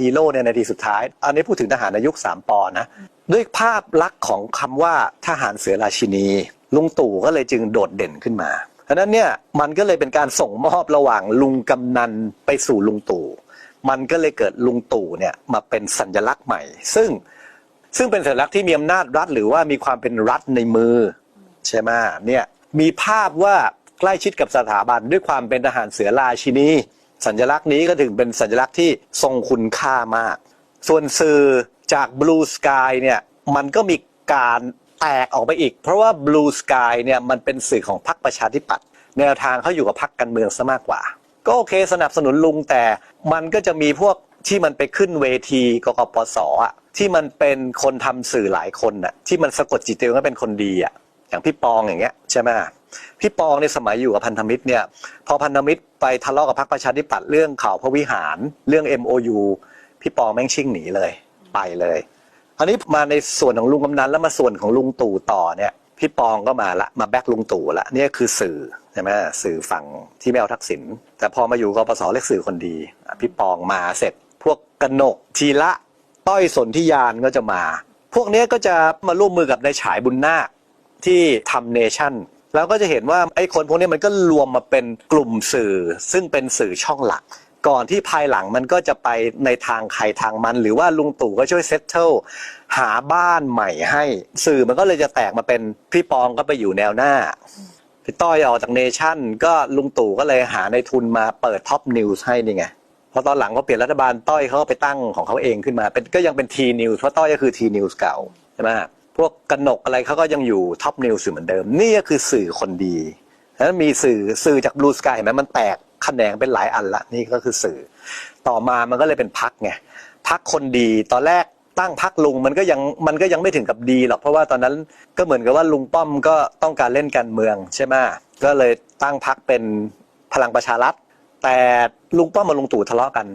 ฮีโร่ในนาทีสุดท้าย อันนี้พูดถึงทหารในยุคสามปอนะ ด้วยภาพลักษณ์ของคำว่าทหารเสือราชินี ลุงตู่ก็เลยจึงโดดเด่นขึ้นมาเพราะนั้นเนี่ยมันก็เลยเป็นการส่งมอบระหว่างลุงกำนันไปสู่ลุงตู่มันก็เลยเกิดลุงตู่เนี่ยมาเป็นสัญลักษณ์ใหม่ ซึ่งซึ่งเป็นสัญลักษณ์ที่มีอำนาจรัฐ หรือว่ามีความเป็นรัฐในมือใช่ไหมเนี่ยมีภาพว่าใกล้ชิดกับสถาบันด้วยความเป็นทหารเสือราชินี สัญลักษณ์นี้ก็ถึงเป็นสัญลักษณ์ที่ทรงคุณค่ามาก ส่วนสื่อจาก Blue Sky เนี่ยมันก็มีการแตกออกไปอีก เพราะว่า Blue Sky เนี่ยมันเป็นสื่อของพรรคประชาธิปัตย์แนวทางเขาอยู่กับพรรคการเมืองซะมากกว่า ก็โอเคสนับสนุนลุงแต่มันก็จะมีพวกที่มันไปขึ้นเวทีกกปสอะที่มันเป็นคนทำสื่อหลายคนน่ะที่มันสะกดจิตตัวเองว่าเป็นคนดีอะ อย่างพี่ปองอย่างเงี้ยใช่ไหมพี่ปองในสมัยอยู่กับพันธมิตรเนี่ยพอพันธมิตรไปทะเลาะกับพรรคประชาธิปัตย์เรื่องข่าวพระวิหารเรื่อง MOU พี่ปองแม่งชิ่งหนีเลย ไปเลยอันนี้มาในส่วนของลุงกำนันแล้วมาส่วนของลุงตู่ต่อเนี่ยพี่ปองก็มาละมาแบกลุงตู่ละเนี่ยคือสื่อใช่ไหมสื่อฝั่งที่ไม่เอาทักษิณแต่พอมาอยู่กปสเรียกสื่อคนดีพี่ปองมาเสร็จ พวกกนกทีละต้อยสนธิยานก็จะมา พวกนี้ก็จะมาร่วมมือกับนายฉายบุญนาค ที่ทำเนชั่นแล้วก็จะเห็นว่าไอ้คนพวกนี้มันก็รวมมาเป็นกลุ่มสื่อ ซึ่งเป็นสื่อช่องหลัก ก่อนที่ภายหลังมันก็จะไปในทางใครทางมัน หรือว่าลุงตู่ก็ช่วยเซตเทิลหาบ้านใหม่ให้ สื่อมันก็เลยจะแตกมาเป็นพี่ปองก็ไปอยู่แนวหน้าพี่ต้อยออกจากเนชั่น ก็ลุงตู่ก็เลยหาในทุนมาเปิดท็อปนิวส์ให้นี่ไงพอตอนหลังเขาเปลี่ยนรัฐบาลต้อยเขาก็ไปตั้งของเขาเองขึ้นมาเป็นก็ยังเป็นทีนิวส์เพราะต้อยก็คือทีนิวส์เก่าใช่ไหม พวกกนกอะไรเขาก็ยังอยู่ท็อปนิวส์เหมือนเดิม นี่ก็คือสื่อคนดีแล้วมีสื่อสื่อจากบลูสกายเห็นไหมมันแตกแขนงเป็นหลายอันละนี่ก็คือสื่อ ต่อมามันก็เลยเป็นพักไงพักคนดีตอนแรกตั้งพักลุงมันก็ยังมันก็ยังไม่ถึงกับดีหรอกเพราะว่าตอนนั้นก็เหมือนกับว่าลุงป้อมก็ต้องการเล่นการเมืองใช่ไหมก็เลยตั้งพักเป็นพลังประชารัฐแต่ลุงป้อมกับลุงตู่ทะเลาะกัน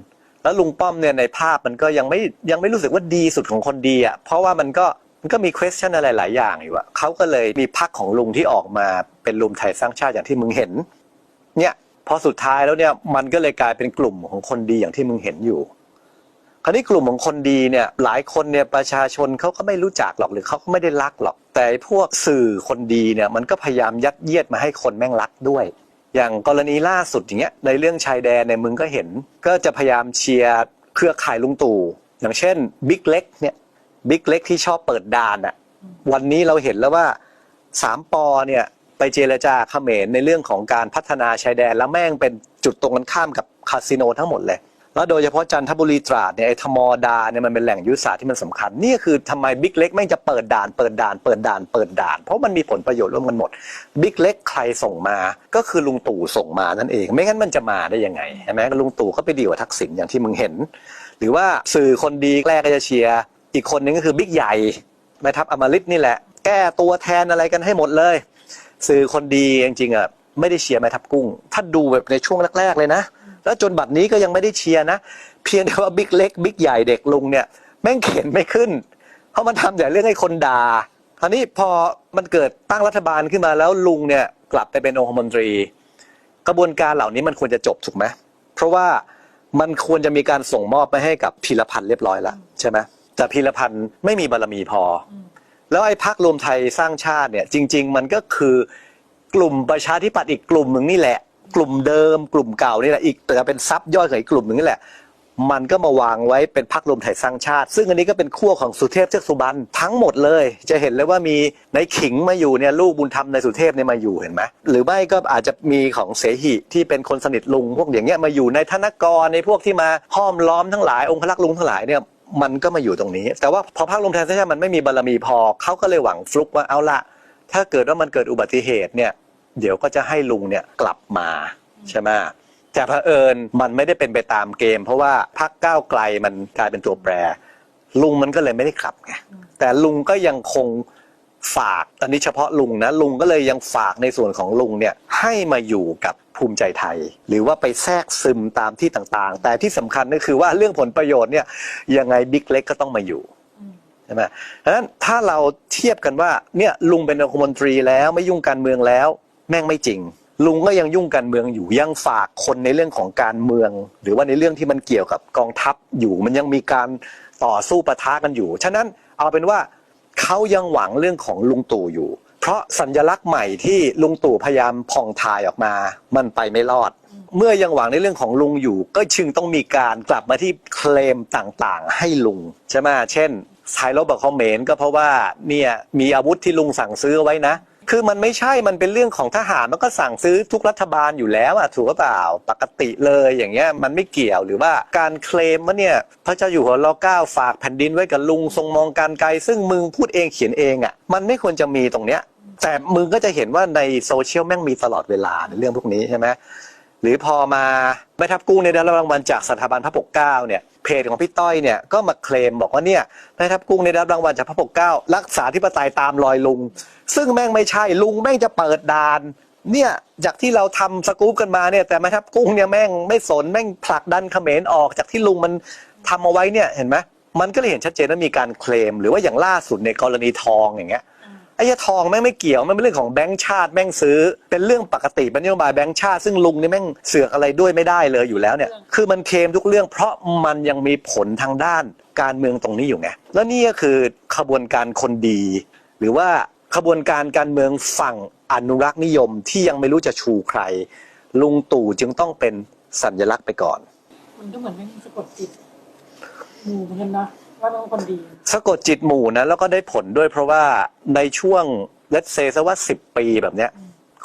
แล้วลุงป้อมเนี่ยในภาพมันก็ยังไม่ยังไม่รู้สึกว่าดีสุดของคนดีอะเพราะว่ามันก็ มันก็มี question อะไรหลายอย่างอยู่อะเขาก็เลยมีพักของลุงที่ออกมาเป็นรวมไทยสร้างชาติอย่างที่มึงเห็น เนี่ยพอสุดท้ายแล้วเนี่ยมันก็เลยกลายเป็นกลุ่มของคนดีอย่างที่มึงเห็นอยู่ คราวนี้กลุ่มของคนดีเนี่ยหลายคนเนี่ยประชาชนเขาก็ไม่รู้จักหรอกหรือเขาก็ไม่ได้รักหรอก แต่พวกสื่อคนดีเนี่ยมันก็พยายามยัดเยียดมาให้คนแม่งรักด้วย อย่างกรณีล่าสุดอย่างเงี้ยในเรื่องชายแดนเนี่ยมึงก็เห็น ก็จะพยายามเชียร์เครือข่ายลุงตู่อย่างเช่นบิ๊กเล็กเนี่ย บิ๊กเล็กที่ชอบเปิดด่านอะวันนี้เราเห็นแล้วว่าสามปอเนี่ยไปเจรจาเขมรในเรื่องของการพัฒนาชายแดน แล้วแม่งเป็นจุดตรงกันข้ามกับคาสิโนทั้งหมดเลย แล้วโดยเฉพาะจันทบุรีตราดเนี่ยไอ้ธมอดาเนี่ยมันเป็นแหล่งยุทธศาสตร์ที่มันสำคัญ นี่คือทำไมบิ๊กเล็กแม่งจะเปิดด่านเปิดด่านเปิดด่านเปิดด่าน เพราะมันมีผลประโยชน์ร่วมกันหมดบิ๊กเล็กใครส่งมาก็คือลุงตู่ส่งมานั่นเอง ไม่งั้นมันจะมาได้ยังไงใช่ไหมลุงตู่ก็ไปดีกว่าทักษิณอย่างที่มึงเห็น หรือว่าสื่อคนดีแรกก็จะเชียร์ อีกคนนึงก็คือบิ๊กใหญ่แม่ทัพอมฤตนี่แหละ แก้ตัวแทนอะไรกันให้หมดเลย สื่อคนดีจริงๆอะไม่ได้เชียร์แม่ทัพกุ้ง ถ้าดูแบบในช่วงแรกๆเลยนะ แล้วจนบัดนี้ก็ยังไม่ได้เชียร์นะ เพียงแต่ว่าบิ๊กเล็กบิ๊กใหญ่เด็กลุงเนี่ยแม่งเข็นไม่ขึ้น เพราะมันทำแต่เรื่องให้คนด่าคราวนี้พอมันเกิดตั้งรัฐบาลขึ้นมาแล้วลุงเนี่ยกลับไปเป็นองคมนตรี กระบวนการเหล่านี้มันควรจะจบถูกไหมเพราะว่ามันควรจะมีการส่งมอบไปให้กับพีรพันธ์เรียบร้อยแล้วใช่ไหม แต่พีรพันธ์ไม่มีบารมีพออแล้วไอ้พักรวมไทยสร้างชาติเนี่ย จริง ๆ มันก็คือกลุ่มประชาธิปัตย์อีกกลุ่มหนึ่งนี่แหละ กลุ่มเดิม กลุ่มเก่านี่แหละอีกแต่เป็นซับย่อยของอีกกลุ่มหนึ่งนี่แหละ มันก็มาวางไว้เป็นพักรวมไทยสร้างชาติ ซึ่งอันนี้ก็เป็นขั้วของสุเทพเทือกสุบรรณทั้งหมดเลย จะเห็นเลยว่ามีในขิงมาอยู่เนี่ยลูกบุญธรรมในสุเทพเนี่ยมาอยู่เห็นไหมหรือไม่ก็อาจจะมีของเสหิที่เป็นคนสนิทลุงพวกอย่างเงี้ยมาอยู่ในธนกรในพวกที่มาห้อมล้อมทั้งหลายองค์พระลักษณ์ลุงทั้งหลายเนี่ย มันก็มาอยู่ตรงนี้ แต่ว่าพอพรรครวมแทนใช่มันไม่มีบารมีพอเขาก็เลยหวังฟลุกว่าเอาละถ้าเกิดว่ามันเกิดอุบัติเหตุเนี่ย เดี๋ยวก็จะให้ลุงเนี่ยกลับมาใช่ไหมแต่เผอิญมันไม่ได้เป็นไปตามเกม เพราะว่าพักก้าวไกลมันกลายเป็นตัวแปร ลุงมันก็เลยไม่ได้กลับไงแต่ลุงก็ยังคง ฝากอันนี้เฉพาะลุงนะลุงก็เลยยังฝากในส่วนของลุงเนี่ยให้มาอยู่กับภูมิใจไทย หรือว่าไปแทรกซึมตามที่ต่างๆ แต่ที่สำคัญก็คือว่าเรื่องผลประโยชน์เนี่ยยังไงบิ๊กเล็กก็ต้องมาอยู่ใช่ไหมเพราะฉะนั้นถ้าเราเทียบกันว่าเนี่ยลุงเป็นองคมนตรีแล้วไม่ยุ่งการเมืองแล้ว แม่งไม่จริง ลุงก็ยังยุ่งการเมืองอยู่ยังฝากคนในเรื่องของการเมือง หรือว่าในเรื่องที่มันเกี่ยวกับกองทัพอยู่ มันยังมีการต่อสู้ปะทะกันอยู่ ฉะนั้นเอาเป็นว่า เขายังหวังเรื่องของลุงตู่อยู่ เพราะสัญลักษณ์ใหม่ที่ลุงตู่พยายามผ่องทายออกมา มันไปไม่รอด เมื่อยังหวังในเรื่องของลุงอยู่ ก็จึงต้องมีการกลับมาที่เคลมต่างๆ ให้ลุงใช่ไหมเช่นไทยลบกับคอมเมนต์ก็เพราะว่าเนี่ยมีอาวุธที่ลุงสั่งซื้อไว้นะ คือมันไม่ใช่มันเป็นเรื่องของทหารมันก็สั่งซื้อทุกรัฐบาลอยู่แล้วอะถูกหรือเปล่าปกติเลยอย่างเงี้ยมันไม่เกี่ยวหรือว่าการเคลมว่าเนี่ยพระเจ้าอยู่หัวรอเก้าฝากแผ่นดินไว้กับลุงทรงมองการไกล ซึ่งมึงพูดเองเขียนเองอะมันไม่ควรจะมีตรงเนี้ยแต่มึงก็จะเห็นว่าในโซเชียลแม่งมีตลอดเวลาในเรื่องพวกนี้ใช่ไหมหรือพอมาแม่ทัพกุ้งเนี่ยได้รับรางวัลจากสถาบันพระปกเก้าเนี่ยเพจของพี่ต้อยเนี่ยก็มาเคลมบอกว่าเนี่ยแม่ทัพกุ้งเนี่ยได้รับรางวัลจากพระปกเกล้ารักษาธิปไตยตามรอยลุง ซึ่งแม่งไม่ใช่ลุงแม่งจะเปิดด่านเนี่ยจากที่เราทำสกู๊ปกันมาเนี่ยแต่แม่ทัพกุ้งเนี่ยแม่งไม่สนแม่งผลักดันเขมรออกจากที่ลุงมันทำเอาไว้เนี่ยเห็นไหมมันก็เลยเห็นชัดเจนว่ามีการเคลม หรือว่าอย่างล่าสุดในกรณีทองอย่างเงี้ย ไอ้ยาทองแม่งไม่เกี่ยวมันเป็นเรื่องของแบงก์ชาติแม่งซื้อ เป็นเรื่องปกติเป็นนโยบายแบงก์ชาติ ซึ่งลุงนี่แม่งเสือกอะไรด้วยไม่ได้เลยอยู่แล้วเนี่ยคือมันเคลมทุกเรื่องเพราะมันยังมีผลทางด้านการเมืองตรงนี้อยู่ไงแล้วนี่ก็คือขบวนการคนดี หรือว่าขบวนการการเมืองฝั่งอนุรักษ์นิยมที่ยังไม่รู้จะชูใคร ลุงตู่จึงต้องเป็นสัญลักษณ์ไปก่อน มันก็เหมือนไม่มีสะกดจิตหมู่เหมือนกันนะ ว่าต้องคนดี สะกดจิตหมู่นะแล้วก็ได้ผลด้วยเพราะว่าในช่วงเลตเซซะว่าสิบปีแบบเนี้ย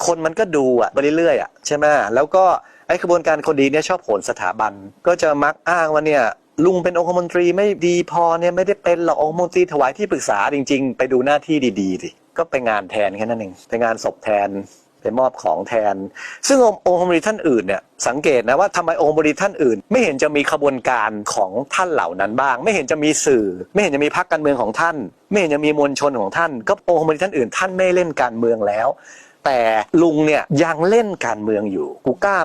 คนมันก็ดูอะไปเรื่อยๆอะใช่ไหมแล้วก็ไอ้ขบวนการคนดีเนี่ยชอบโหนสถาบัน ก็จะมักอ้างว่าเนี่ยลุงเป็นองคมนตรีไม่ดีพอเนี่ยไม่ได้เป็นหรอกองคมนตรีถวายที่ปรึกษาจริง ๆ ไปดูหน้าที่ดีๆสิก็ไปงานแทนแค่นั้นเองไปงานศพแทน ไปมอบของแทน ซึ่งองค์องค์คมนตรีท่านอื่นเนี่ยสังเกตนะว่าทำไมองค์คมนตรีท่านอื่น ไม่เห็นจะมีขบวนการของท่านเหล่านั้นบ้าง ไม่เห็นจะมีสื่อ ไม่เห็นจะมีพรรคการเมืองของท่าน ไม่เห็นจะมีมวลชนของท่าน ก็องค์คมนตรีท่านอื่น ท่านไม่เล่นการเมืองแล้ว แต่ลุงเนี่ยยังเล่นการเมืองอยู่กูกล้า